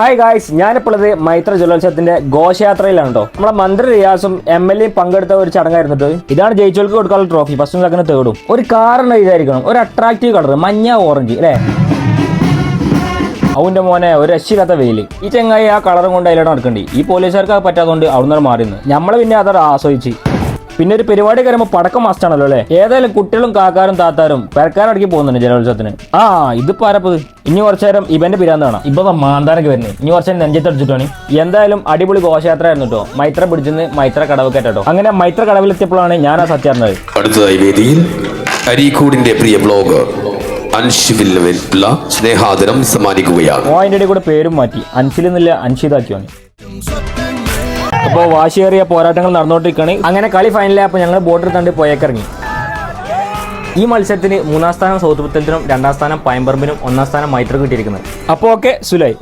Hi guys ഞാനിപ്പോൾ മൈത്ര ജലോത്സവത്തിന്റെ ഘോഷയാത്രയിലാണ് കേട്ടോ നമ്മളെ മന്ത്രി റിയാസും എം എൽ എയും പങ്കെടുത്ത ഒരു ചടങ്ങായിരുന്നിട്ട് ഇതാണ് ജയിച്ചോൾക്ക് കൊടുക്കാനുള്ള ട്രോഫി ഫസ്റ്റും സെക്കൻഡ് തേടും ഒരു കാറിന് ഇതായിരിക്കണം. ഒരു അട്രാക്റ്റീവ് കളർ മഞ്ഞ ഓറഞ്ച് അല്ലേ? അവന്റെ മോനെ ഒരു രക്ഷയില്ലാത്ത വെയിൽ ഈ ചെങ്ങായി ആ കളറും കൊണ്ട് അതിലോട്ട് നടക്കണ്ടി. ഈ പോലീസുകാർക്ക് പറ്റാത്തതുകൊണ്ട് അവിടുന്ന് മാറിന്ന് നമ്മൾ പിന്നെ അതോടെ ആസ്വദിച്ച്. പിന്നെ ഒരു പരിപാടി കയറുമ്പോൾ പടക്കം മസ്റ്റാണല്ലോ അല്ലേ? ഏതായാലും കുട്ടികളും കാക്കാരും താത്താരും പെരക്കാരടക്കി പോകുന്നുണ്ട് ജലോത്സവത്തിന് ആ ഇത് പാരപ്പത് ഇനി കുറച്ചു നേരം ഇവന്റെ പിരാന്ത് കാണാം. ഇപ്പൊ മാന്താനൊക്കെ വരുന്നത് ഇനി കുറച്ചു നേരം നെഞ്ചത്തടിച്ചിട്ടാണ് എന്തായാലും അടിപൊളി ഘോഷയാത്ര ആയിരുന്നു കേട്ടോ മൈത്ര പിടിച്ചെന്ന് മൈത്ര കടവ് കേട്ടോ അങ്ങനെ മൈത്ര കടവിലെത്തിയപ്പോഴാണ് ഞാൻ ആ സത്യം അറിഞ്ഞത് അടുത്തതായി വേദിയിൽ അരീക്കോടിന്റെ പ്രിയ ബ്ലോഗർ സ്നേഹാദരം സമ്മാനിക്കുകയാണ്. ഓ അതിന്റെ കൂടെ പേരും മാറ്റി. അൻഷിൽ നിന്നില്ല അൻഷിതാക്കിയാണ് അപ്പോൾ വാശിയേറിയ പോരാട്ടങ്ങൾ നടന്നുകൊണ്ടിരിക്കുകയാണ് അങ്ങനെ കളി ഫൈനലായപ്പോൾ ഞങ്ങൾ ബോർഡർ തണ്ട് പോയേക്കിറങ്ങി ഈ മത്സരത്തിന് മൂന്നാം സ്ഥാനം സൗത്ത് പുത്തലത്തിനും രണ്ടാം സ്ഥാനം പയമ്പറമ്പിനും ഒന്നാം സ്ഥാനം മൈത്ര കിട്ടിയിരിക്കുന്നത്. അപ്പോൾ ഓക്കെ സുലായി